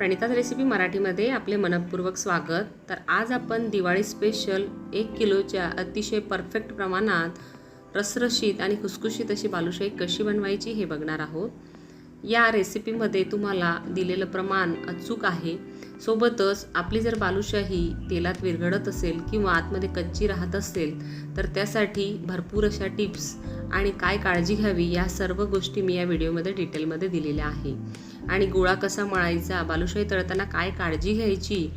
प्रणिताज recipe मराठीमध्ये आपले मनपूर्वक स्वागत. तर आज आपण दिवाळी स्पेशल एक किलोच्या अतिशय परफेक्ट प्रमाणात रसरशीत आणि खुसखुशीत अशी बालुशाही कशी बनवायची हे बघणार आहोत. या रेसिपीमध्ये तुम्हाला दिलेलं प्रमाण अचूक आहे. सोबतच आपली जर बालुशाही तेलात विरघळत असेल किंवा आतमध्ये कच्ची राहत असेल तर त्यासाठी भरपूर अशा टिप्स आणि काय काळजी घ्यावी या सर्व गोष्टी मी या व्हिडिओमध्ये डिटेलमध्ये दिलेल्या आहे. आणि गोळा कसा मळायचा बालुशाही तळताना काय काळजी घ्यायची?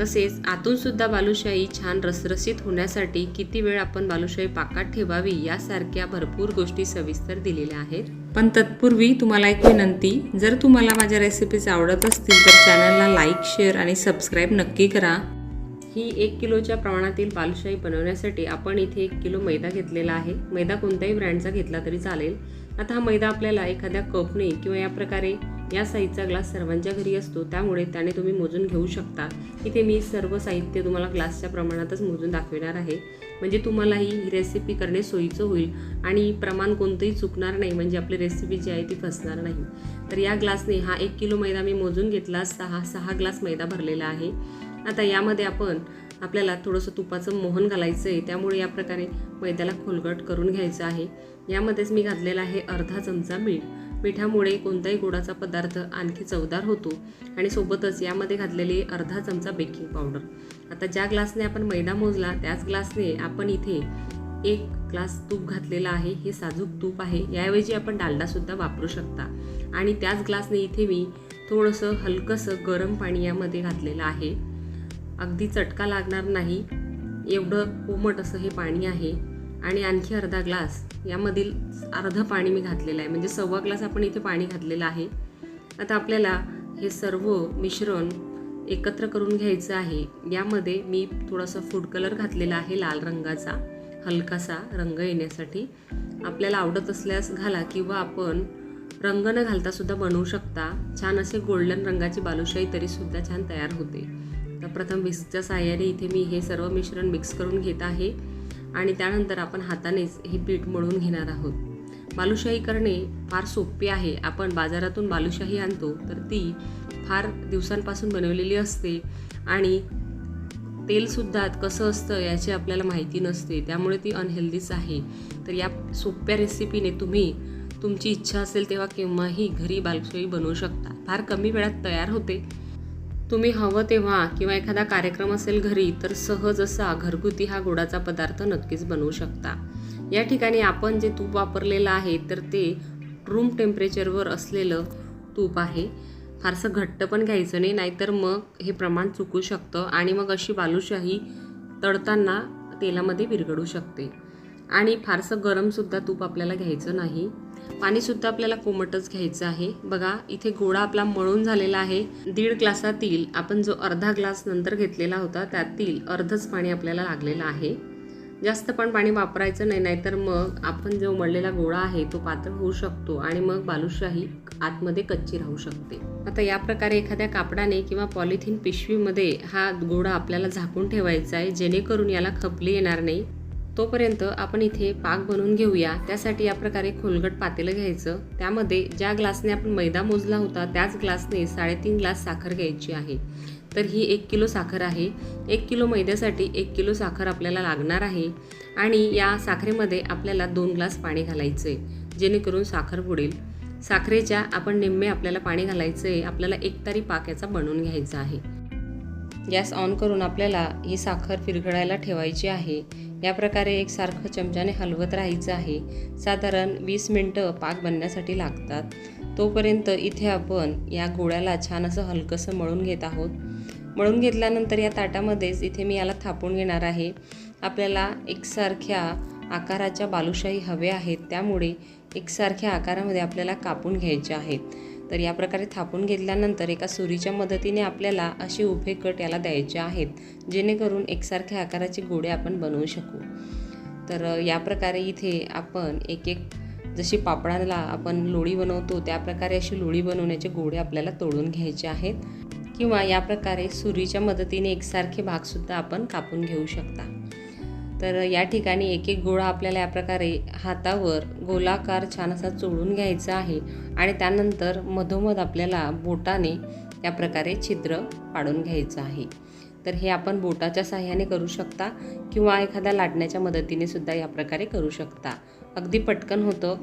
तसेच आतूनसुद्धा बालुशाही छान रसरसीत होण्यासाठी किती वेळ आपण बालुशाही पाकात ठेवावी यासारख्या भरपूर गोष्टी सविस्तर दिलेल्या आहेत. पण तत्पूर्वी तुम्हाला एक विनंती जर तुम्हाला माझ्या रेसिपीज आवडत असतील तर चॅनलला लाईक शेअर आणि सबस्क्राईब नक्की करा. ही एक किलोच्या प्रमाणातील बालुशाही बनवण्यासाठी आपण इथे एक किलो मैदा घेतलेला आहे. मैदा कोणत्याही ब्रँडचा घेतला तरी चालेल. आता हा मैदा आपल्याला एखाद्या कपने किंवा या प्रकारे या साईजचा ग्लास सर्वांच्या घरी असतो त्यामुळे त्याने तुम्ही मोजून घेऊ शकता. इथे मी सर्व साहित्य तुम्हाला ग्लासच्या प्रमाणातच मोजून दाखवणार आहे. म्हणजे तुम्हालाही ही रेसिपी करणे सोयीचं होईल आणि प्रमाण कोणतंही चुकणार नाही म्हणजे आपली रेसिपी जी आहे ती फसणार नाही. तर या ग्लासने हा एक किलो मैदा मी मोजून घेतला सहा सहा ग्लास मैदा भरलेला आहे. आता यामध्ये आपण आपल्याला थोडंसं तुपाचं मोहन घालायचं आहे त्यामुळे या प्रकारे मैद्याला खोलगट करून घ्यायचं आहे. यामध्येच मी घातलेला आहे अर्धा चमचा मीठ. मिठामुळे कोणताही गोडाचा पदार्थ आणखी चवदार होतो. आणि सोबतच यामध्ये घातलेली अर्धा चमचा बेकिंग पावडर. आता ज्या ग्लासने आपण मैदा मोजला त्याच ग्लासने आपण इथे एक ग्लास तूप घातलेला आहे. हे साजूक तूप आहे. याऐवजी आपण डालडासुद्धा वापरू शकता. आणि त्याच ग्लासने इथे मी थोडंसं हलकंसं गरम पाणी यामध्ये घातलेलं आहे. अगदी चटका लागणार नाही. एवढं कोमट असं हे पाणी आहे. आणि आणखी अर्धा ग्लास. यामधील अर्धं पाणी मी घातलेलं आहे. म्हणजे सव्वा ग्लास आपण इथे पाणी घातलेलं आहे. आता आपल्याला हे सर्व मिश्रण एकत्र करून घ्यायचं आहे. यामध्ये मी थोडासा फूड कलर घातलेला आहे लाल रंगाचा. हलकासा रंग येण्यासाठी. आपल्याला आवडत असल्यास घाला किंवा आपण रंग न घालतासुद्धा बनवू शकता. छान असे गोल्डन रंगाची बालुशाही तरीसुद्धा छान तयार होते. तर प्रथम विस्कच्या साह्याने इथे मी हे सर्व मिश्रण मिक्स करून घेत आहे. आणि त्यानंतर आपण हातानेच हे पीठ मळून घेणार आहोत. बालुशाही करणे फार सोपे आहे. आपण बाजारातून बालुशाही आणतो तर ती फार दिवसांपासून बनवलेली असते आणि तेलसुद्धा कसं असतं याची आपल्याला माहिती नसते त्यामुळे ती अनहेल्दीच आहे. तर या सोप्या रेसिपीने तुम्ही तुमची इच्छा असेल तेव्हा केव्हाही घरी बालुशाही बनवू शकता. फार कमी वेळात तयार होते. तुम्ही हवं तेव्हा किंवा एखादा कार्यक्रम असेल घरी तर सहज असा घरगुती हा गोडाचा पदार्थ नक्कीच बनवू शकता. या ठिकाणी आपण जे तूप वापरलेलं आहे तर ते रूम टेम्परेचरवर असलेलं तूप आहे. फारसं घट्ट पण घ्यायचं नाही नाहीतर मग हे प्रमाण चुकू शकतं आणि मग अशी बालुशाही तळताना तेलामध्ये विरघडू शकते. आणि फारसं गरमसुद्धा तूप आपल्याला घ्यायचं नाही. पाणीसुद्धा आपल्याला कोमटच घ्यायचं आहे. बघा इथे गोळा आपला मळून झालेला आहे. दीड ग्लासातील आपण जो अर्धा ग्लास नंतर घेतलेला होता त्यातील अर्धच पाणी आपल्याला लागलेलं आहे. जास्त पण पाणी वापरायचं नाही नाहीतर मग आपण जो मळलेला गोळा आहे तो पातळ होऊ शकतो आणि मग बालुशाही आतमध्ये कच्ची राहू शकते. आता या प्रकारे एखाद्या कापडाने किंवा पॉलिथिन पिशवीमध्ये हा गोळा आपल्याला झाकून ठेवायचा आहे जेणेकरून याला खपली येणार नाही. तोपर्यंत आपण इथे पाक बनवून घेऊया. त्यासाठी या प्रकारे खोलगट पातेलं घ्यायचं. त्यामध्ये ज्या ग्लासने आपण मैदा मोजला होता त्याच ग्लासने साडेतीन ग्लास साखर घ्यायची आहे. तर ही एक किलो साखर आहे. एक किलो मैद्यासाठी एक किलो साखर आपल्याला लागणार आहे. आणि या साखरेमध्ये आपल्याला दोन ग्लास पाणी घालायचं आहे जेणेकरून साखर बुडेल. साखरेच्या आपण निम्मे आपल्याला पाणी घालायचं आहे आपल्याला एक तारी पाक याचा बनवून घ्यायचा आहे. गॅस ऑन करून आपल्याला ही साखर विरघळायला ठेवायची आहे. या प्रकारे एकसारखं चमच्याने हलवत राहायचं आहे. साधारण वीस मिनटं पाक बनण्यासाठी लागतात. तोपर्यंत इथे आपण या गोळ्याला छान असं हलकंसं मळून घेत आहोत. मळून घेतल्यानंतर या ताटामध्येच इथे मी याला थापून घेणार आहे. आपल्याला एकसारख्या आकाराच्या बालुशाही हव्या आहेत. त्यामुळे एकसारख्या आकारामध्ये आपल्याला कापून घ्यायच्या आहेत. तर या प्रकारे थापून घेतल्यानंतर एका सुरीच्या मदतीने आपल्याला असे उभे कट याला द्यायचे आहेत जेणेकरून एकसारख्या आकाराचे गोळे आपण बनवू शकू. तर या प्रकारे इथे आपण एक एक जशी पापडाला आपण लोळी बनवतो त्या प्रकारे अशी लोळी बनवण्याचे गोळे आपल्याला तोडून घ्यायचे आहेत. किंवा या प्रकारे सुरीच्या मदतीने एकसारखे भागसुद्धा आपण कापून घेऊ शकता. तर या ठिकाणी एक एक गोळा आपल्याला या प्रकारे हातावर गोलाकार छान असा चोळून घ्यायचा आहे आणि त्यानंतर मधोमध आपल्याला बोटाने या प्रकारे छिद्र पाडून घ्यायचं आहे. तर हे आपण बोटाच्या साह्याने करू शकता किंवा एखाद्या लाटण्याच्या मदतीने सुद्धा या प्रकारे करू शकता. अगदी पटकन होतं.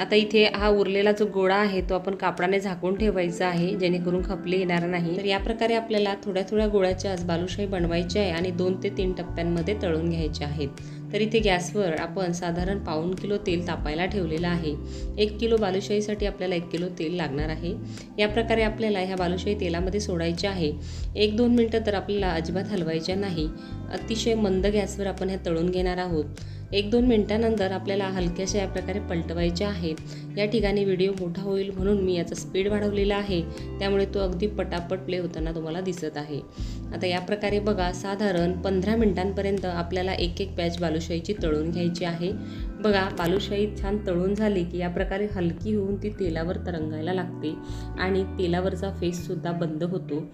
आता इथे हा उरलेला जो गोळा आहे तो आपण कापडाने झाकून ठेवायचा आहे जेणेकरून खपले येणार नाही. तर या प्रकारे आपल्याला थोड्या थोड्या गोळ्याच्या आज बालुशाही बनवायची आहे आणि दोन ते तीन टप्प्यांमध्ये तळून घ्यायचे आहेत. तर इथे गॅसवर आपण साधारण पाऊण किलो तेल तापायला ठेवलेलं आहे. एक किलो बालुशाहीसाठी आपल्याला एक किलो तेल लागणार आहे. या प्रकारे आपल्याला ह्या बालुशाही तेलामध्ये सोडायचे आहे. एक दोन मिनटं तर आपल्याला अजिबात हलवायच्या नाही. अतिशय मंद गॅसवर आपण ह्या तळून घेणार आहोत. एक दोन मिनटानंतर आपल्याला हलक्याशा या प्रकारे पलटवायचे आहेत या ठिकाणी व्हिडिओ मोठा होईल म्हणून मी याचा स्पीड वाढवलेला आहे. त्यामुळे तो अगदी पटापट प्ले होताना तुम्हाला दिसत आहे. आता या प्रकारे बघा साधारण पंधरा मिनटांपर्यंत आपल्याला एक एक बॅच बालुशाहीची तळून घ्यायची आहे. बघा बालुशाही छान तळून झाली की या प्रकारे हलकी होऊन ती तेलावर तरंगायला लागते आणि तेलावरचा फेससुद्धा बंद होतो.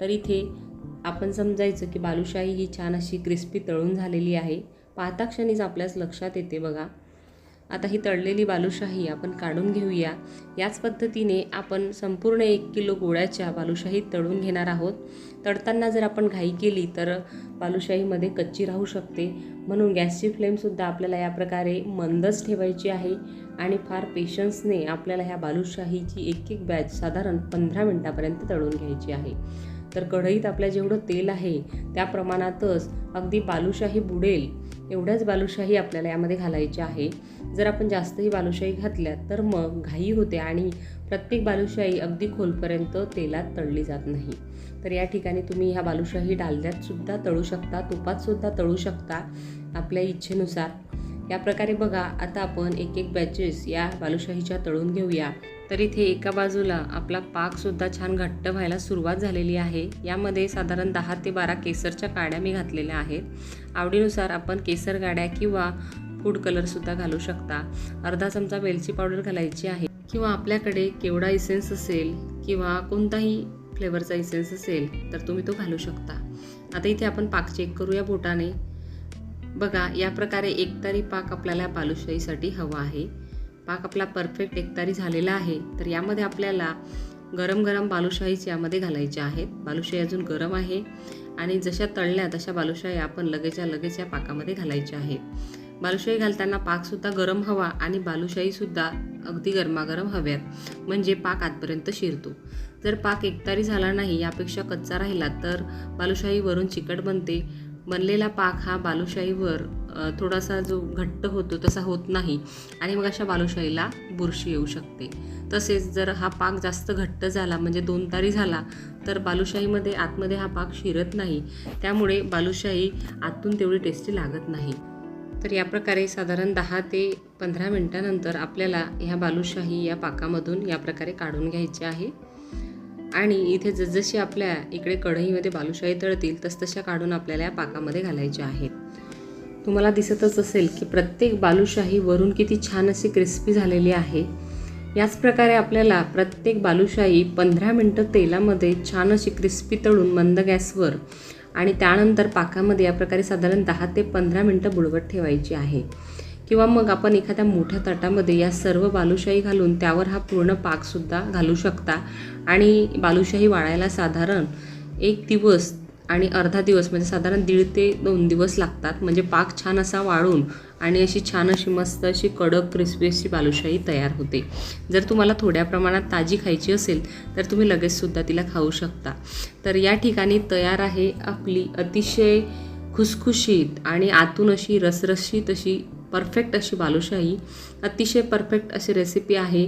तर इथे आपण समजायचं की बालुशाही ही छान अशी क्रिस्पी तळून झालेली आहे. पाहताक्षणीच आपल्याच लक्षात येते बघा. आता ही तळलेली बालुशाही आपण काढून घेऊया. याच पद्धतीने आपण संपूर्ण एक किलो गोळ्याच्या बालुशाही तळून घेणार आहोत. तळताना जर आपण घाई केली तर बालुशाहीमध्ये कच्ची राहू शकते. म्हणून गॅसची फ्लेमसुद्धा आपल्याला या प्रकारे मंदच ठेवायची आहे आणि फार पेशन्सने आपल्याला ह्या बालुशाहीची एक एक बॅच साधारण पंधरा मिनटापर्यंत तळून घ्यायची आहे. तर कढईत आपल्या जेवढं तेल आहे त्या प्रमाणातच अगदी बालुशाही बुडेल एवढ्याच बालुशाही आपल्याला यामध्ये घालायची आहे. जर आपण जास्तही बालुशाही घातल्या तर मग घाई होते आणि प्रत्येक बालुशाही अगदी खोलपर्यंत तेलात तळली जात नाही. तर या ठिकाणी तुम्ही ह्या बालुशाही डालद्यातसुद्धा तळू शकता तुपातसुद्धा तळू शकता आपल्या इच्छेनुसार. या प्रकारे बघा आता आपण एक एक बॅचेस या बालुशाहीच्या तळून घेऊया. तर इथे एका बाजूला आपला पाकसुद्धा छान घट्ट व्हायला सुरुवात झालेली आहे. यामध्ये साधारण दहा ते बारा केसरच्या काड्या मी घातलेल्या आहेत. आवडीनुसार आपण केसर गाड्या किंवा फूड कलरसुद्धा घालू शकता. अर्धा चमचा वेलची पावडर घालायची आहे. किंवा आपल्याकडे केवडा इसेन्स असेल किंवा कोणताही फ्लेवरचा इसेन्स असेल तर तुम्ही तो घालू शकता. आता इथे आपण पाक चेक करूया बोटाने. बघा या प्रकारे एकतारी पाक आपल्याला बालुशाहीसाठी हवा आहे. पाक आपला परफेक्ट एकतारी झालेला आहे तर यामध्ये आपल्याला गरम गरम बालुशाहीच यामध्ये घालायच्या आहेत. बालुशाही अजून गरम आहे आणि जशा तळल्या तशा बालुशाही आपण लगेचच्या लगेच या पाकामध्ये घालायच्या आहेत. बालुशाही घालताना पाकसुद्धा गरम हवा आणि बालुशाहीसुद्धा अगदी गरमागरम हव्यात म्हणजे पाक आतपर्यंत शिरतो. जर पाक एकतारी झाला नाही यापेक्षा कच्चा राहिला तर बालुशाही वरून चिकट बनते. बनलेला पाक हा बालुशाहीवर थोडासा जो घट्ट होतो तसा होत नाही आणि मग अशा बालुशाहीला बुरशी येऊ शकते. तसेच जर हा पाक जास्त घट्ट झाला म्हणजे दोन तारी झाला तर बालुशाहीमध्ये आतमध्ये हा पाक शिरत नाही. त्यामुळे बालुशाही आतून तेवढी टेस्टी लागत नाही. तर या प्रकारे साधारण दहा ते पंधरा मिनटानंतर आपल्याला ह्या बालुशाही या पाकामधून या प्रकारे काढून घ्यायचे आहे. आणि इथे जसजशी आपल्या इकडे कढईमध्ये बालुशाही तळतील तसतशा काढून आपल्याला या पाकामध्ये घालायच्या आहेत. तुम्हाला दिसतच असेल की प्रत्येक बालुशाही वरून किती छान अशी क्रिस्पी झालेली आहे. याच प्रकारे आपल्याला प्रत्येक बालुशाही पंधरा मिनटं तेलामध्ये छान अशी क्रिस्पी तळून मंद गॅसवर आणि त्यानंतर पाकामध्ये या प्रकारे साधारण दहा ते पंधरा मिनटं बुडवत ठेवायची आहे. किंवा मग आपण एखाद्या मोठ्या तटामध्ये या सर्व बालुशाही घालून त्यावर हा पूर्ण पाकसुद्धा घालू शकता. आणि बालुशाही वाळायला साधारण एक दिवस आणि अर्धा दिवस म्हणजे साधारण दीड ते दोन दिवस लागतात. म्हणजे पाक छान असा वाळून आणि अशी छान अशी मस्त अशी कडक क्रिस्पी अशी बालुशाही तयार होते. जर तुम्हाला थोड्या प्रमाणात ताजी खायची असेल तर तुम्ही लगेचसुद्धा तिला खाऊ शकता. तर या ठिकाणी तयार आहे आपली अतिशय खुसखुशीत आणि आतून अशी रसरशीत अशी परफेक्ट अशी बालुशाही अतिशय परफेक्ट अशी रेसिपी आहे.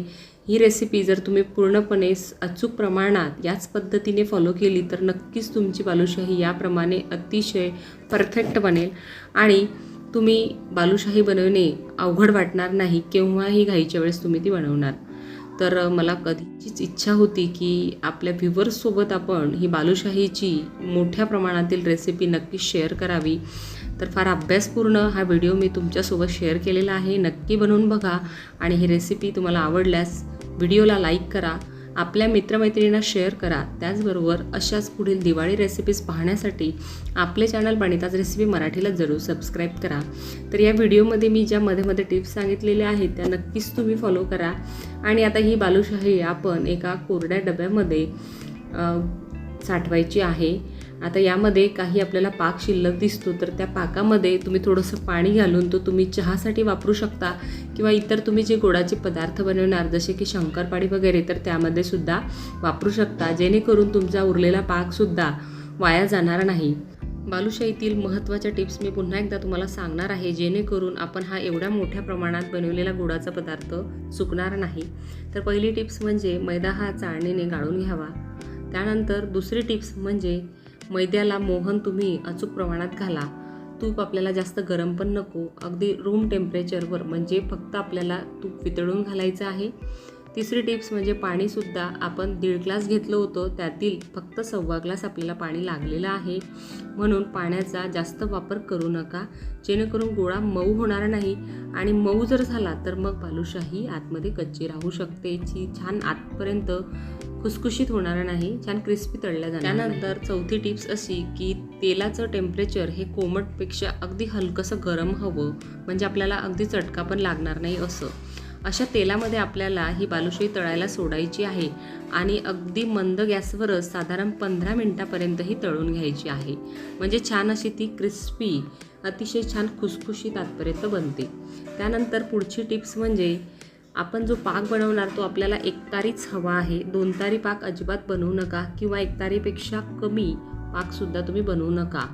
ही रेसिपी जर तुम्ही पूर्णपणे अचूक प्रमाणात याच पद्धतीने फॉलो केली तर नक्कीच तुमची बालुशाही याप्रमाणे अतिशय परफेक्ट बनेल. आणि तुम्ही बालुशाही बनवणे अवघड वाटणार नाही केव्हाही घाईच्या वेळेस तुम्ही ती बनवणार. तर मला कधीचीच इच्छा होती की आपल्या व्ह्युवर्ससोबत आपण ही बालुशाहीची मोठ्या प्रमाणातील रेसिपी नक्कीच शेअर करावी. तर फार अभ्यासपूर्ण हा व्हिडिओ मी तुमच्यासोबत शेअर केलेला आहे. नक्की बनवून बघा आणि ही रेसिपी तुम्हाला आवडल्यास व्हिडिओला लाईक करा आपल्या मित्रमैत्रिणींना शेअर करा. त्याचबरोबर अशाच पुढील दिवाळी रेसिपीज पाहण्यासाठी आपले चॅनल बणिताच रेसिपी मराठीला जरूर सबस्क्राईब करा. तर या व्हिडिओमध्ये मी ज्या मध्ये मध्ये टिप्स सांगितलेल्या आहेत त्या नक्कीच तुम्ही फॉलो करा. आणि आता ही बालुशाही आपण एका कोरड्या डब्यामध्ये साठवायची आहे. आता यामध्ये काही आपल्याला पाक शिल्लक दिसतो तर त्या पाकामध्ये तुम्ही थोडंसं पाणी घालून तो तुम्ही चहासाठी वापरू शकता किंवा इतर तुम्ही जे गोडाचे पदार्थ बनवणार जसे की शंकरपाळी वगैरे तर त्यामध्ये सुद्धा वापरू शकता. जेणेकरून तुमचा उरलेला पाकसुद्धा वाया जाणार नाही. बालुशाहीतील महत्त्वाच्या टिप्स मी पुन्हा एकदा तुम्हाला सांगणार आहे. जेणेकरून आपण हा एवढ्या मोठ्या प्रमाणात बनवलेला गुळाचा पदार्थ चुकणार नाही. तर पहिली टिप्स म्हणजे मैदा हा चाळणीने गाळून घ्यावा. त्यानंतर दुसरी टिप्स म्हणजे मैद्याला मोहन तुम्ही अचूक प्रमाणात घाला. तूप आपल्याला जास्त गरम पण नको. अगदी रूम टेम्परेचरवर म्हणजे फक्त आपल्याला तूप वितळून घालायचं आहे. तिसरी टिप्स म्हणजे पाणीसुद्धा आपण दीड ग्लास घेतलं होतं त्यातील फक्त सव्वा ग्लास आपल्याला पाणी लागलेलं आहे. म्हणून पाण्याचा जास्त वापर करू नका. जेणेकरून गोळा मऊ होणार नाही आणि मऊ जर झाला तर मग बालुशाही आतमध्ये कच्ची राहू शकते. जी छान आतपर्यंत खुसखुशीत होणार नाही छान क्रिस्पी तळल्या जाणार त्यानंतर चौथी टिप्स अशी की तेलाचं टेम्परेचर हे कोमटपेक्षा अगदी हलकंसं गरम हवं म्हणजे आपल्याला अगदी चटका पण लागणार नाही असं. अशा तेलामध्ये आपल्याला ही बालुशाही तळायला सोडायची आहे आणि अगदी मंद गॅसवरच साधारण पंधरा मिनटापर्यंत ही तळून घ्यायची आहे. म्हणजे छान अशी ती क्रिस्पी अतिशय छान खुसखुशीत आतपर्यंत बनते. त्यानंतर पुढची टिप्स म्हणजे आपण जो पाक बनवणार तो आपल्याला एकतारीच हवा आहे. दोन तारी पाक अजिबात बनवू नका किंवा एकतारीपेक्षा कमी पाकसुद्धा तुम्ही बनवू नका.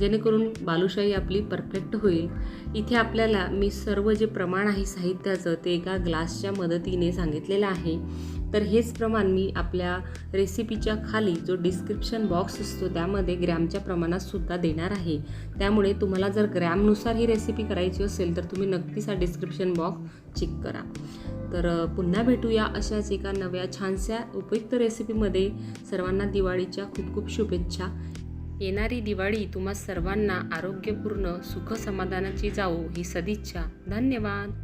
जेणेकरून बालुशाही आपली परफेक्ट होईल. इथे आपल्याला मी सर्व जे प्रमाण आहे साहित्याचं ते एका ग्लासच्या मदतीने सांगितलेलं आहे. तर हेच प्रमाण मी आपल्या रेसिपीच्या खाली जो डिस्क्रिप्शन बॉक्स असतो त्यामध्ये ग्रॅमच्या प्रमाणात सुद्धा देणार आहे. त्यामुळे तुम्हाला जर ग्रॅमनुसार ही रेसिपी करायची असेल तर तुम्ही नक्कीच हा डिस्क्रिप्शन बॉक्स चेक करा. तर पुन्हा भेटूया अशाच एका नव्या छानशा उपयुक्त रेसिपीमध्ये सर्वांना दिवाळीच्या खूप खूप शुभेच्छा. येणारी दिवाळी तुम्हा सर्वांना आरोग्यपूर्ण सुख समाधानाची जावो ही सदिच्छा. धन्यवाद!